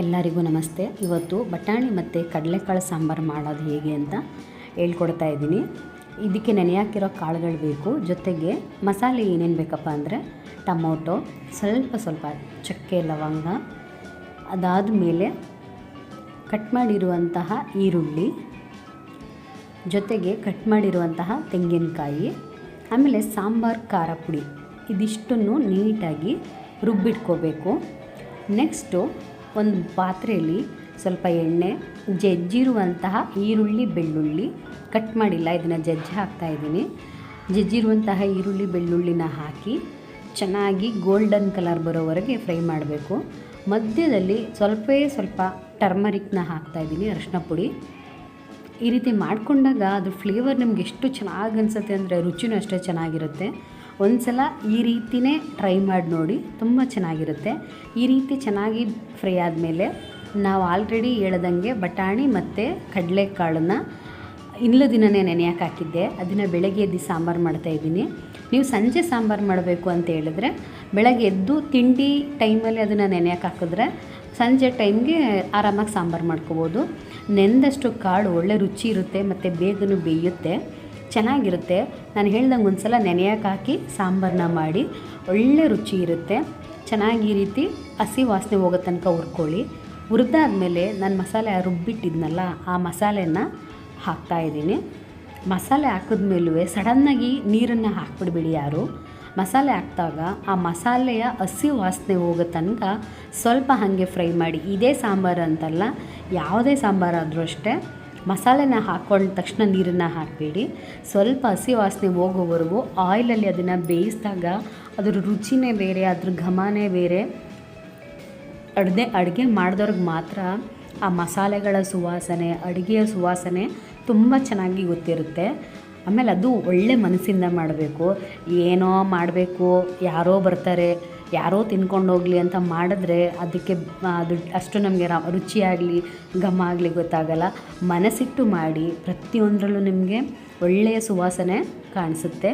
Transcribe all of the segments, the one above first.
ಎಲ್ಲರಿಗೂ ನಮಸ್ತೆ. ಇವತ್ತು ಬಟಾಣಿ ಮತ್ತು ಕಡಲೆಕಾಳು ಸಾಂಬಾರು ಮಾಡೋದು ಹೇಗೆ ಅಂತ ಹೇಳ್ಕೊಡ್ತಾ ಇದ್ದೀನಿ. ಇದಕ್ಕೆ ನೆನೆಯಾಕಿರೋ ಕಾಳುಗಳು ಬೇಕು. ಜೊತೆಗೆ ಮಸಾಲೆ ಏನೇನು ಬೇಕಪ್ಪ ಅಂದರೆ ಟೊಮೊಟೊ, ಸ್ವಲ್ಪ ಸ್ವಲ್ಪ ಚಕ್ಕೆ, ಲವಂಗ ಅದಾದ ಮೇಲೆ ಕಟ್ ಮಾಡಿರುವಂತಹ ಈರುಳ್ಳಿ, ಜೊತೆಗೆ ಕಟ್ ಮಾಡಿರುವಂತಹ ತೆಂಗಿನಕಾಯಿ, ಆಮೇಲೆ ಸಾಂಬಾರು ಖಾರ ಪುಡಿ. ಇದಿಷ್ಟನ್ನು ನೀಟಾಗಿ ರುಬ್ಬಿಟ್ಕೋಬೇಕು. ನೆಕ್ಸ್ಟು ಒಂದು ಪಾತ್ರೆಯಲ್ಲಿ ಸ್ವಲ್ಪ ಎಣ್ಣೆ, ಜಜ್ಜಿರುವಂತಹ ಈರುಳ್ಳಿ, ಬೆಳ್ಳುಳ್ಳಿ ಕಟ್ ಮಾಡಿಲ್ಲ, ಇದನ್ನು ಜಜ್ಜಿ ಹಾಕ್ತಾಯಿದ್ದೀನಿ ಜಜ್ಜಿರುವಂತಹ ಈರುಳ್ಳಿ, ಬೆಳ್ಳುಳ್ಳಿನ ಹಾಕಿ ಚೆನ್ನಾಗಿ ಗೋಲ್ಡನ್ ಕಲರ್ ಬರೋವರೆಗೆ ಫ್ರೈ ಮಾಡಬೇಕು. ಮಧ್ಯದಲ್ಲಿ ಸ್ವಲ್ಪೇ ಸ್ವಲ್ಪ ಟರ್ಮರಿಕ್ನ ಹಾಕ್ತಾಯಿದ್ದೀನಿ ಅರಿಶಿನ ಪುಡಿ. ಈ ರೀತಿ ಮಾಡಿಕೊಂಡಾಗ ಅದು ಫ್ಲೇವರ್ ನಿಮ್ಗೆ ಎಷ್ಟು ಚೆನ್ನಾಗಿ ಅನಿಸುತ್ತೆ ಅಂದರೆ ರುಚಿನೂ ಅಷ್ಟೇ ಚೆನ್ನಾಗಿರುತ್ತೆ. ಒಂದು ಸಲ ಈ ರೀತಿಯೇ ಟ್ರೈ ಮಾಡಿ ನೋಡಿ, ತುಂಬ ಚೆನ್ನಾಗಿರುತ್ತೆ. ಈ ರೀತಿ ಚೆನ್ನಾಗಿ ಫ್ರೈ ಆದಮೇಲೆ ನಾವು ಆಲ್ರೆಡಿ ಹೇಳ್ದಂಗೆ ಬಟಾಣಿ ಮತ್ತು ಕಡಲೆಕಾಳನ್ನು ಇನ್ನೂ ದಿನವೇ ನೆನೆಯಕ್ಕೆ ಹಾಕಿದ್ದೆ. ಅದನ್ನು ಬೆಳಗ್ಗೆ ಎದ್ದು ಸಾಂಬಾರು ಮಾಡ್ತಾಯಿದ್ದೀನಿ ನೀವು ಸಂಜೆ ಸಾಂಬಾರು ಮಾಡಬೇಕು ಅಂತ ಹೇಳಿದ್ರೆ, ಬೆಳಗ್ಗೆ ಎದ್ದು ತಿಂಡಿ ಟೈಮಲ್ಲಿ ಅದನ್ನು ನೆನೆಯಕ್ಕೆ ಹಾಕಿದ್ರೆ ಸಂಜೆ ಟೈಮ್ಗೆ ಆರಾಮಾಗಿ ಸಾಂಬಾರು ಮಾಡ್ಕೋಬೋದು. ನೆಂದಷ್ಟು ಕಾಳು ಒಳ್ಳೆ ರುಚಿ ಇರುತ್ತೆ, ಮತ್ತು ಬೇಗನೂ ಬೇಯುತ್ತೆ. ಚೆನ್ನಾಗಿರುತ್ತೆ. ನಾನು ಹೇಳ್ದಂಗೆ ಒಂದು ಸಲ ನೆನೆಯಕ್ಕೆ ಹಾಕಿ, ಸಾಂಬಾರನ್ನ ಮಾಡಿ, ಒಳ್ಳೆ ರುಚಿ ಇರುತ್ತೆ. ಚೆನ್ನಾಗಿ ಈ ರೀತಿ ಹಸಿ ವಾಸನೆ ಹೋಗೋ ತನಕ ಹುರ್ಕೊಳ್ಳಿ. ಹುರಿದಾದ್ಮೇಲೆ ನಾನು ಮಸಾಲೆ ರುಬ್ಬಿಟ್ಟಿದ್ನಲ್ಲ, ಆ ಮಸಾಲೆನ ಹಾಕ್ತಾಯಿದ್ದೀನಿ ಮಸಾಲೆ ಹಾಕಿದ್ಮೇಲೂ ಸಡನ್ನಾಗಿ ನೀರನ್ನು ಹಾಕ್ಬಿಡ್ಬೇಡಿ ಯಾರು. ಮಸಾಲೆ ಹಾಕಿದಾಗ ಆ ಮಸಾಲೆಯ ಹಸಿ ವಾಸನೆ ಹೋಗೋ ತನಕ ಸ್ವಲ್ಪ ಹಾಗೆ ಫ್ರೈ ಮಾಡಿ. ಇದೇ ಸಾಂಬಾರು ಅಂತಲ್ಲ, ಯಾವುದೇ ಸಾಂಬಾರಾದರೂ ಅಷ್ಟೇ. ಮಸಾಲೆನ ಹಾಕ್ಕೊಂಡ ತಕ್ಷಣ ನೀರನ್ನು ಹಾಕಬೇಡಿ. ಸ್ವಲ್ಪ ಹಸಿ ವಾಸನೆ ಹೋಗೋವರೆಗೂ ಆಯಿಲಲ್ಲಿ ಅದನ್ನು ಬೇಯಿಸಿದಾಗ ಅದ್ರ ರುಚಿನೇ ಬೇರೆ, ಅದ್ರ ಘಮನೇ ಬೇರೆ. ಅಡದೆ ಅಡುಗೆ ಮಾಡಿದವ್ರಿಗೆ ಮಾತ್ರ ಆ ಮಸಾಲೆಗಳ ಸುವಾಸನೆ, ಅಡುಗೆಯ ಸುವಾಸನೆ ತುಂಬ ಚೆನ್ನಾಗಿ ಗೊತ್ತಿರುತ್ತೆ. ಆಮೇಲೆ ಅದು ಒಳ್ಳೆ ಮನಸ್ಸಿಂದ ಮಾಡಬೇಕು. ಏನೋ ಮಾಡಬೇಕು, ಯಾರೋ ಬರ್ತಾರೆ. ಯಾರೋ ತಿನ್ಕೊಂಡು ಹೋಗಲಿ ಅಂತ ಮಾಡಿದ್ರೆ ಅದಕ್ಕೆ, ಅದು ಅಷ್ಟು ನಮಗೆ ರ, ರುಚಿಯಾಗಲಿ, ಘಮ ಆಗಲಿ ಗೊತ್ತಾಗಲ್ಲ. ಮನಸ್ಸಿಟ್ಟು ಮಾಡಿ, ಪ್ರತಿಯೊಂದರಲ್ಲೂ ನಿಮಗೆ ಒಳ್ಳೆಯ ಸುವಾಸನೆ ಕಾಣಿಸುತ್ತೆ.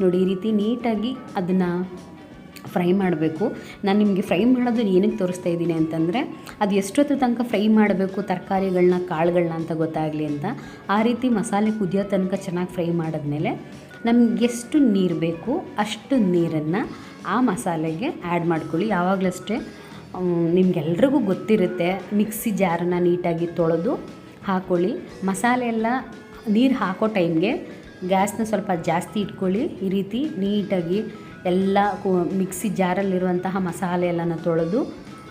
ನೋಡಿ, ಈ ರೀತಿ ನೀಟಾಗಿ ಅದನ್ನು ಫ್ರೈ ಮಾಡಬೇಕು. ನಾನು ನಿಮಗೆ ಫ್ರೈ ಮಾಡೋದು ಏನಕ್ಕೆ ತೋರಿಸ್ತಾ ಇದ್ದೀನಿ ಅಂತಂದರೆ, ಅದು ಎಷ್ಟೊತ್ತು ತನಕ ಫ್ರೈ ಮಾಡಬೇಕು, ತರಕಾರಿಗಳನ್ನ, ಕಾಳುಗಳನ್ನ ಅಂತ ಗೊತ್ತಾಗಲಿ ಅಂತ, ಆ ರೀತಿ ಮಸಾಲೆ ಕುದಿಯೋ ತನಕ ಚೆನ್ನಾಗಿ ಫ್ರೈ ಮಾಡಿದ್ಮೇಲೆ ನಮ್ಗೆ ಎಷ್ಟು ನೀರು ಬೇಕು ಅಷ್ಟು ನೀರನ್ನು ಆ ಮಸಾಲೆಗೆ ಆ್ಯಡ್ ಮಾಡ್ಕೊಳ್ಳಿ. ಯಾವಾಗಲಷ್ಟೇ ನಿಮಗೆಲ್ರಿಗೂ ಗೊತ್ತಿರುತ್ತೆ, ಮಿಕ್ಸಿ ಜಾರನ್ನ ನೀಟಾಗಿ ತೊಳೆದು ಹಾಕ್ಕೊಳ್ಳಿ ಮಸಾಲೆ ಎಲ್ಲ ನೀರು ಹಾಕೋ ಟೈಮ್ಗೆ ಗ್ಯಾಸ್ನ ಸ್ವಲ್ಪ ಜಾಸ್ತಿ ಇಟ್ಕೊಳ್ಳಿ. ಈ ರೀತಿ ನೀಟಾಗಿ ಎಲ್ಲ ಮಿಕ್ಸಿ ಜಾರಲ್ಲಿರುವಂತಹ ಮಸಾಲೆ ಎಲ್ಲನ ತೊಳೆದು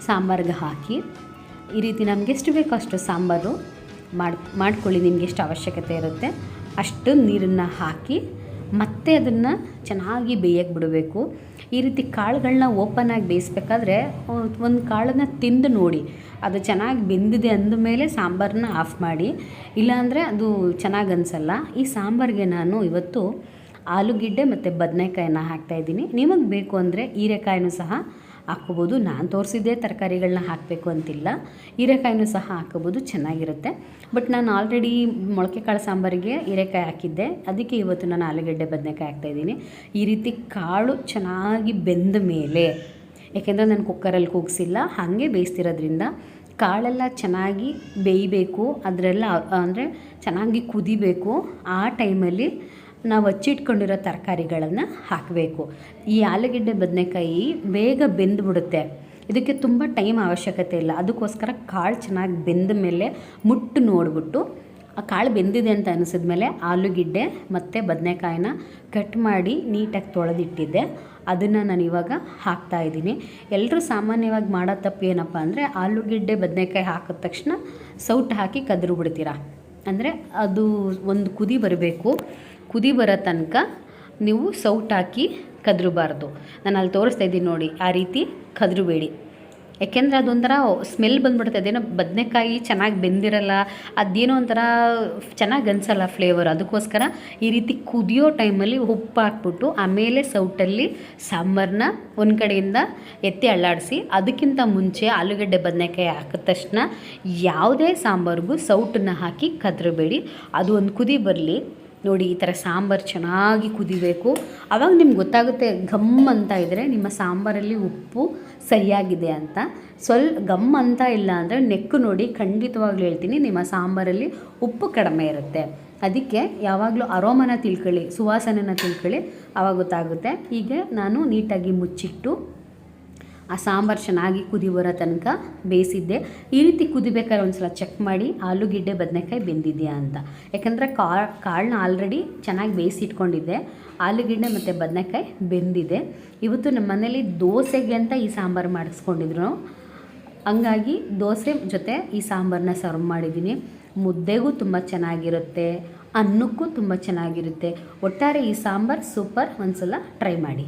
ಸಾಂಬಾರಿಗೆ ಹಾಕಿ. ಈ ರೀತಿ ನಮಗೆ ಎಷ್ಟು ಬೇಕೋ ಅಷ್ಟು ಸಾಂಬಾರು ಮಾಡಿ, ಮಾಡ್ಕೊಳ್ಳಿ. ನಿಮಗೆ ಎಷ್ಟು ಅವಶ್ಯಕತೆ ಇರುತ್ತೆ ಅಷ್ಟು ನೀರನ್ನು ಹಾಕಿ ಮತ್ತೆ ಅದನ್ನು ಚೆನ್ನಾಗಿ ಬೇಯಕ್ಕೆ ಬಿಡಬೇಕು. ಈ ರೀತಿ ಕಾಳುಗಳನ್ನ ಆಗಿ ಬೇಯಿಸ್ಬೇಕಾದ್ರೆ ಒಂದು ಕಾಳನ್ನು ತಿಂದು ನೋಡಿ. ಅದು ಚೆನ್ನಾಗಿ ಬೆಂದಿದೆ ಅಂದಮೇಲೆ ಸಾಂಬಾರನ್ನ ಆಫ್ ಮಾಡಿ. ಇಲ್ಲಾಂದರೆ ಅದು ಚೆನ್ನಾಗಿ ಅನಿಸಲ್ಲ. ಈ ಸಾಂಬಾರಿಗೆ ನಾನು ಇವತ್ತು ಆಲೂಗೆಡ್ಡೆ ಮತ್ತು ಬದನೆಕಾಯಿನ ಹಾಕ್ತಾಯಿದ್ದೀನಿ ನಿಮಗೆ ಬೇಕು ಅಂದರೆ ಹೀರೆಕಾಯಿನೂ ಸಹ ಹಾಕ್ಕೋಬೋದು. ನಾನು ತೋರಿಸಿದ್ದೇ ತರಕಾರಿಗಳನ್ನ ಹಾಕಬೇಕು ಅಂತಿಲ್ಲ. ಹೀರೆಕಾಯಿನೂ ಸಹ ಹಾಕೋಬೋದು ಚೆನ್ನಾಗಿರುತ್ತೆ. ಬಟ್ ನಾನು ಆಲ್ರೆಡಿ ಮೊಳಕೆ ಕಾಳು ಸಾಂಬಾರಿಗೆ ಹೀರೆಕಾಯಿ ಹಾಕಿದ್ದೆ. ಅದಕ್ಕೆ ಇವತ್ತು ನಾನು ಆಲೂಗಡ್ಡೆ ಬದನೆಕಾಯಿ ಹಾಕ್ತಾಯಿದ್ದೀನಿ ಈ ರೀತಿ ಕಾಳು ಚೆನ್ನಾಗಿ ಬೆಂದ ಮೇಲೆ ಯಾಕೆಂದರೆ ನಾನು ಕುಕ್ಕರಲ್ಲಿ ಕೂಗಿಸಿಲ್ಲ, ಹಾಗೆ ಬೇಯಿಸ್ತಿರೋದ್ರಿಂದ ಕಾಳೆಲ್ಲ ಚೆನ್ನಾಗಿ ಬೇಯಬೇಕು. ಅದರೆಲ್ಲ, ಅಂದರೆ ಚೆನ್ನಾಗಿ ಕುದಿಬೇಕು. ಆ ಟೈಮಲ್ಲಿ ನಾವು ಹಚ್ಚಿಟ್ಕೊಂಡಿರೋ ತರಕಾರಿಗಳನ್ನು ಹಾಕಬೇಕು. ಈ ಆಲೂಗೆಡ್ಡೆ ಬದನೆಕಾಯಿ ಬೇಗ ಬೆಂದುಬಿಡುತ್ತೆ. ಇದಕ್ಕೆ ತುಂಬ ಟೈಮ್ ಅವಶ್ಯಕತೆ ಇಲ್ಲ. ಅದಕ್ಕೋಸ್ಕರ ಕಾಳು ಚೆನ್ನಾಗಿ ಬೆಂದ ಮೇಲೆ ಮುಟ್ಟು ನೋಡಿಬಿಟ್ಟು, ಆ ಕಾಳು ಬೆಂದಿದೆ ಅಂತ ಅನಿಸಿದ ಮೇಲೆ ಆಲೂಗೆಡ್ಡೆ ಮತ್ತು ಬದನೆಕಾಯಿನ ಕಟ್ ಮಾಡಿ ನೀಟಾಗಿ ತೊಳೆದಿಟ್ಟಿದ್ದೆ. ಅದನ್ನು ನಾನು ಇವಾಗ ಹಾಕ್ತಾಯಿದ್ದೀನಿ ಎಲ್ಲರೂ ಸಾಮಾನ್ಯವಾಗಿ ಮಾಡೋ ತಪ್ಪು ಏನಪ್ಪ ಅಂದರೆ, ಆಲೂಗೆಡ್ಡೆ ಬದನೆಕಾಯಿ ಹಾಕಿದ ತಕ್ಷಣ ಸೌಟ್ ಹಾಕಿ ಕದ್ರು ಬಿಡ್ತೀರಾ ಅಂದರೆ ಅದು ಒಂದು ಕುದಿ ಬರಬೇಕು. ಕುದಿ ಬರೋ ತನಕ ನೀವು ಸೌಟ್ ಹಾಕಿ ಕದ್ರಬಾರ್ದು. ನಾನು ಅಲ್ಲಿ ತೋರಿಸ್ತಾ ಇದ್ದೀನಿ ನೋಡಿ, ಆ ರೀತಿ ಕದ್ರಬೇಡಿ. ಯಾಕೆಂದರೆ ಅದೊಂಥರ ಸ್ಮೆಲ್ ಬಂದ್ಬಿಡುತ್ತೆ, ಅದೇನೋ ಬದನೆಕಾಯಿ ಚೆನ್ನಾಗಿ ಬೆಂದಿರಲ್ಲ, ಅದೇನೋ ಒಂಥರ ಚೆನ್ನಾಗಿ ಅನಿಸಲ್ಲ ಫ್ಲೇವರ್. ಅದಕ್ಕೋಸ್ಕರ ಈ ರೀತಿ ಕುದಿಯೋ ಟೈಮಲ್ಲಿ ಉಪ್ಪು ಹಾಕ್ಬಿಟ್ಟು ಆಮೇಲೆ ಸೌಟಲ್ಲಿ ಸಾಂಬಾರನ್ನ ಒಂದು ಕಡೆಯಿಂದ ಎತ್ತಿ ಅಳ್ಳಾಡಿಸಿ, ಅದಕ್ಕಿಂತ ಮುಂಚೆ ಆಲೂಗಡ್ಡೆ ಬದನೆಕಾಯಿ ಹಾಕಿದ ತಕ್ಷಣ ಯಾವುದೇ ಸಾಂಬಾರಿಗೂ ಸೌಟನ್ನು ಹಾಕಿ ಕದ್ರಬೇಡಿ. ಅದು ಒಂದು ಕುದಿ ಬರಲಿ. ನೋಡಿ, ಈ ಥರ ಸಾಂಬಾರು ಚೆನ್ನಾಗಿ ಕುದಿಬೇಕು. ಆವಾಗ ನಿಮ್ಗೆ ಗೊತ್ತಾಗುತ್ತೆ ಘಮ್ ಅಂತ ಇದ್ದರೆ ನಿಮ್ಮ ಸಾಂಬಾರಲ್ಲಿ ಉಪ್ಪು ಸರಿಯಾಗಿದೆ ಅಂತ. ಸ್ವಲ್ಪ ಘಮ್ ಅಂತ ಇಲ್ಲ ಅಂದರೆ ನೆಕ್ಕು ನೋಡಿ ಖಂಡಿತವಾಗ್ಲೂ ಹೇಳ್ತೀನಿ, ನಿಮ್ಮ ಸಾಂಬಾರಲ್ಲಿ ಉಪ್ಪು ಕಡಿಮೆ ಇರುತ್ತೆ. ಅದಕ್ಕೆ ಯಾವಾಗಲೂ ಅರೋಮನ ತಿಳ್ಕೊಳ್ಳಿ, ಸುವಾಸನೆನ ತಿಳ್ಕೊಳ್ಳಿ ಆವಾಗ ಗೊತ್ತಾಗುತ್ತೆ. ಹೀಗೆ ನಾನು ನೀಟಾಗಿ ಮುಚ್ಚಿಟ್ಟು ಆ ಸಾಂಬಾರು ಚೆನ್ನಾಗಿ ಕುದಿ ಬರೋ ತನಕ ಬೇಯಿಸಿದ್ದೆ. ಈ ರೀತಿ ಕುದಿಬೇಕಾದ್ರೆ ಒಂದು ಸಲ ಚೆಕ್ ಮಾಡಿ ಆಲೂಗೆಡ್ಡೆ ಬದನೆಕಾಯಿ ಬೆಂದಿದೆಯಾ ಅಂತ. ಯಾಕಂದರೆ ಕಾಳು ಕಾಳನ್ನ ಆಲ್ರೆಡಿ ಚೆನ್ನಾಗಿ ಬೇಯಿಸಿಟ್ಕೊಂಡಿದ್ದೆ. ಆಲೂಗೆಡ್ಡೆ ಮತ್ತು ಬದನೆಕಾಯಿ ಬೆಂದಿದೆ. ಇವತ್ತು ನಮ್ಮ ಮನೇಲಿ ದೋಸೆಗೆ ಅಂತ ಈ ಸಾಂಬಾರು ಮಾಡಿಸ್ಕೊಂಡಿದ್ರು. ಹಂಗಾಗಿ ದೋಸೆ ಜೊತೆ ಈ ಸಾಂಬಾರನ್ನ ಸರ್ವ್ ಮಾಡಿದ್ದೀನಿ. ಮುದ್ದೆಗೂ ತುಂಬ ಚೆನ್ನಾಗಿರುತ್ತೆ, ಅನ್ನಕ್ಕೂ ತುಂಬ ಚೆನ್ನಾಗಿರುತ್ತೆ. ಒಟ್ಟಾರೆ ಈ ಸಾಂಬಾರು ಸೂಪರ್ ಒಂದ್ಸಲ ಟ್ರೈ ಮಾಡಿ.